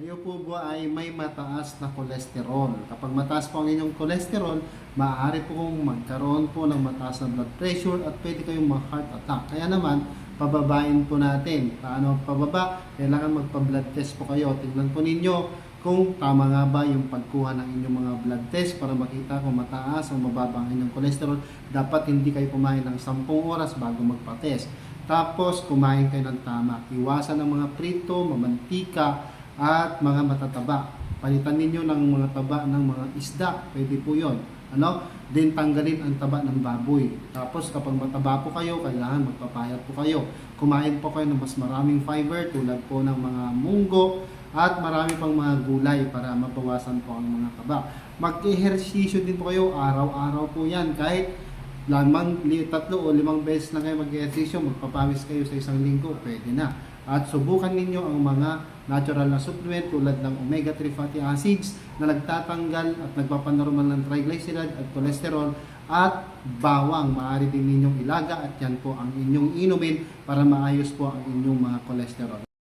Kayo po ba ay may mataas na kolesterol? Kapag mataas po ang inyong kolesterol, maaari po kong magkaroon po ng mataas na blood pressure at pwede kayong ma-heart attack. Kaya naman, pababain po natin. Paano pababa? Kailangan magpa-blood test po kayo. Tignan po ninyo kung tama nga ba yung pagkuha ng inyong mga blood test para makita kung mataas o mababa ang inyong kolesterol. Dapat hindi kayo kumain ng 10 oras bago magpa-test. Tapos, kumain kayo ng tama. Iwasan ang mga prito, mamantika, at mga matataba. Palitan ninyo ng mga taba ng mga isda. Pwede po yon. Ano? Then tanggalin ang taba ng baboy. Tapos kapag mataba po kayo, kailangan magpapayat po kayo. Kumain po kayo ng mas maraming fiber tulad po ng mga munggo at marami pang mga gulay para mabawasan po ang mga taba. Mag-ehersisyo din po kayo araw-araw po yan. Kahit lamang li, tatlo o limang beses lang kayo mag-ehersisyo, magpapawis kayo sa isang linggo, pwede na. At subukan ninyo ang mga natural na supplement tulad ng omega-3 fatty acids na nagtatanggal at nagpapanormal ng triglyceride at cholesterol at bawang maaari din ninyong ilaga at yan po ang inyong inumin para maayos po ang inyong mga cholesterol.